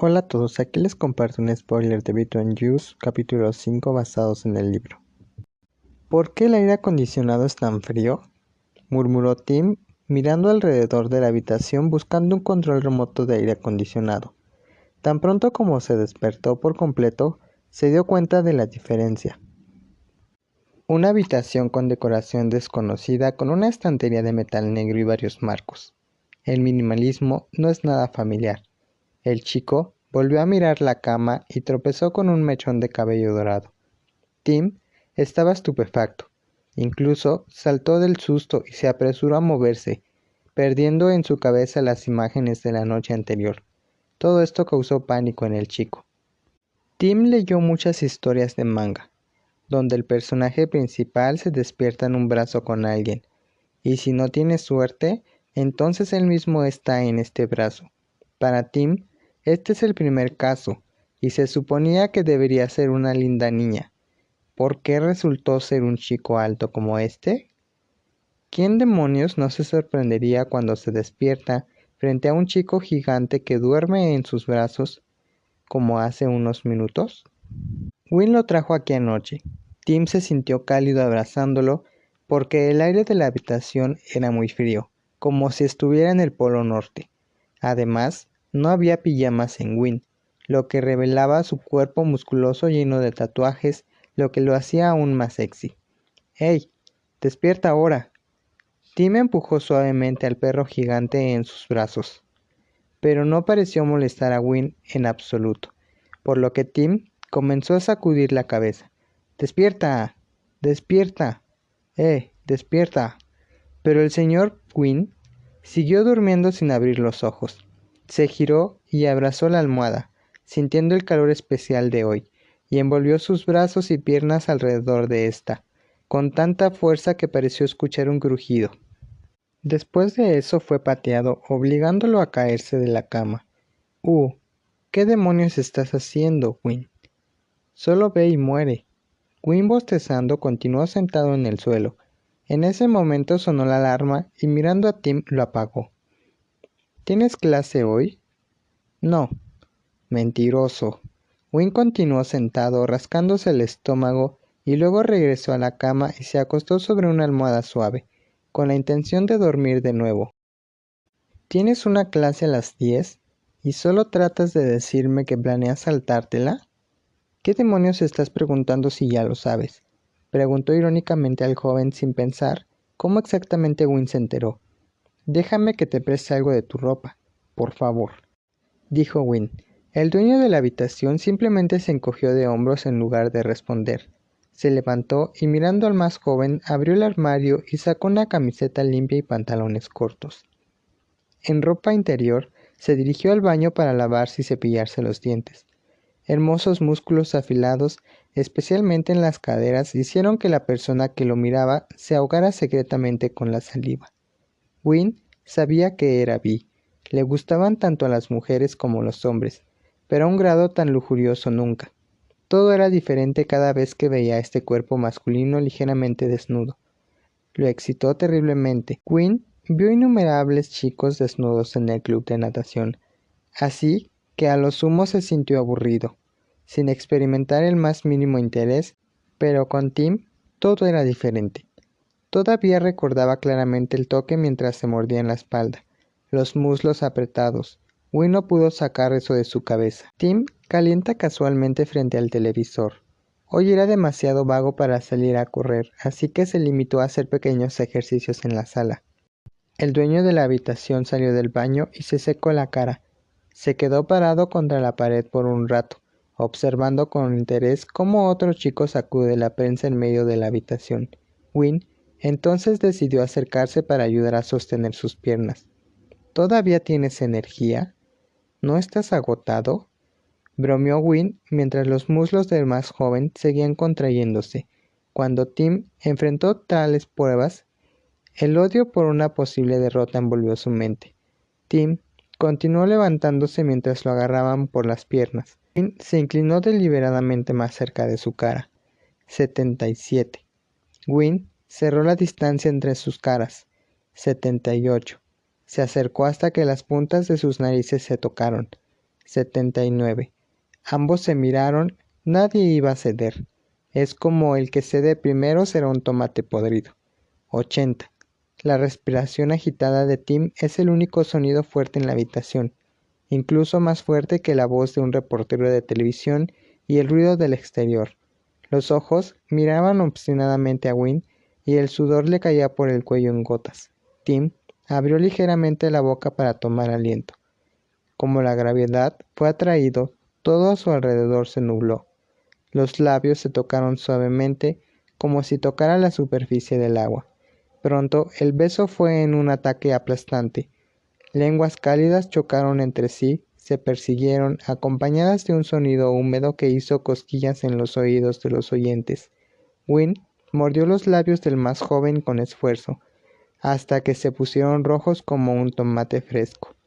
Hola a todos, aquí les comparto un spoiler de Between Juice, capítulo 5 basados en el libro. ¿Por qué el aire acondicionado es tan frío? murmuró Tim, mirando alrededor de la habitación buscando un control remoto de aire acondicionado. Tan pronto como se despertó por completo, se dio cuenta de la diferencia. Una habitación con decoración desconocida con una estantería de metal negro y varios marcos. El minimalismo no es nada familiar. El chico volvió a mirar la cama y tropezó con un mechón de cabello dorado. Tim estaba estupefacto. Incluso saltó del susto y se apresuró a moverse, perdiendo en su cabeza las imágenes de la noche anterior. Todo esto causó pánico en el chico. Tim leyó muchas historias de manga, donde el personaje principal se despierta en un brazo con alguien, y si no tiene suerte, entonces él mismo está en este brazo. Para Tim, este es el primer caso, y se suponía que debería ser una linda niña. ¿Por qué resultó ser un chico alto como este? ¿Quién demonios no se sorprendería cuando se despierta frente a un chico gigante que duerme en sus brazos como hace unos minutos? Win lo trajo aquí anoche. Tim se sintió cálido abrazándolo porque el aire de la habitación era muy frío, como si estuviera en el Polo Norte. Además, no había pijamas en Win, lo que revelaba su cuerpo musculoso lleno de tatuajes, lo que lo hacía aún más sexy. ¡Hey! ¡Despierta ahora! Tim empujó suavemente al perro gigante en sus brazos, pero no pareció molestar a Win en absoluto, por lo que Tim comenzó a sacudir la cabeza. ¡Despierta! ¡Despierta! ¡Eh! ¡Despierta! Pero el señor Win siguió durmiendo sin abrir los ojos. Se giró y abrazó la almohada, sintiendo el calor especial de hoy, y envolvió sus brazos y piernas alrededor de ésta, con tanta fuerza que pareció escuchar un crujido. Después de eso fue pateado, obligándolo a caerse de la cama. Uh, ¿qué demonios estás haciendo, Win? Solo ve y muere. Win bostezando continuó sentado en el suelo. En ese momento sonó la alarma y mirando a Tim lo apagó. ¿Tienes clase hoy? No. Mentiroso. Win continuó sentado, rascándose el estómago, y luego regresó a la cama y se acostó sobre una almohada suave, con la intención de dormir de nuevo. ¿Tienes una clase a las diez? ¿Y solo tratas de decirme que planeas saltártela? ¿Qué demonios estás preguntando si ya lo sabes? Preguntó irónicamente al joven sin pensar cómo exactamente Win se enteró. Déjame que te preste algo de tu ropa, por favor, dijo Win. El dueño de la habitación simplemente se encogió de hombros en lugar de responder. Se levantó y mirando al más joven abrió el armario y sacó una camiseta limpia y pantalones cortos. En ropa interior se dirigió al baño para lavarse y cepillarse los dientes. Hermosos músculos afilados, especialmente en las caderas, hicieron que la persona que lo miraba se ahogara secretamente con la saliva. Win sabía que era bi. Le gustaban tanto a las mujeres como a los hombres, pero a un grado tan lujurioso nunca. Todo era diferente cada vez que veía este cuerpo masculino ligeramente desnudo. Lo excitó terriblemente. Quinn vio innumerables chicos desnudos en el club de natación, así que a lo sumo se sintió aburrido, sin experimentar el más mínimo interés, pero con Tim todo era diferente. Todavía recordaba claramente el toque mientras se mordía en la espalda, los muslos apretados. Win no pudo sacar eso de su cabeza. Tim calienta casualmente frente al televisor. Hoy era demasiado vago para salir a correr, así que se limitó a hacer pequeños ejercicios en la sala. El dueño de la habitación salió del baño y se secó la cara. Se quedó parado contra la pared por un rato, observando con interés cómo otro chico sacude la prensa en medio de la habitación. Win entonces decidió acercarse para ayudar a sostener sus piernas. ¿Todavía tienes energía? ¿No estás agotado? bromeó Win mientras los muslos del más joven seguían contrayéndose. Cuando Tim enfrentó tales pruebas, el odio por una posible derrota envolvió su mente. Tim continuó levantándose mientras lo agarraban por las piernas. Win se inclinó deliberadamente más cerca de su cara. 77. Win Cerró la distancia entre sus caras. 78. Se acercó hasta que las puntas de sus narices se tocaron. 79. Ambos se miraron, nadie iba a ceder. Es como el que cede primero será un tomate podrido. 80. La respiración agitada de Tim es el único sonido fuerte en la habitación, incluso más fuerte que la voz de un reportero de televisión y el ruido del exterior. Los ojos miraban obstinadamente a Wynne y el sudor le caía por el cuello en gotas. Tim abrió ligeramente la boca para tomar aliento. Como la gravedad fue atraído, todo a su alrededor se nubló. Los labios se tocaron suavemente como si tocara la superficie del agua. Pronto el beso fue en un ataque aplastante. Lenguas cálidas chocaron entre sí, se persiguieron, acompañadas de un sonido húmedo que hizo cosquillas en los oídos de los oyentes. Wynne mordió los labios del más joven con esfuerzo, hasta que se pusieron rojos como un tomate fresco.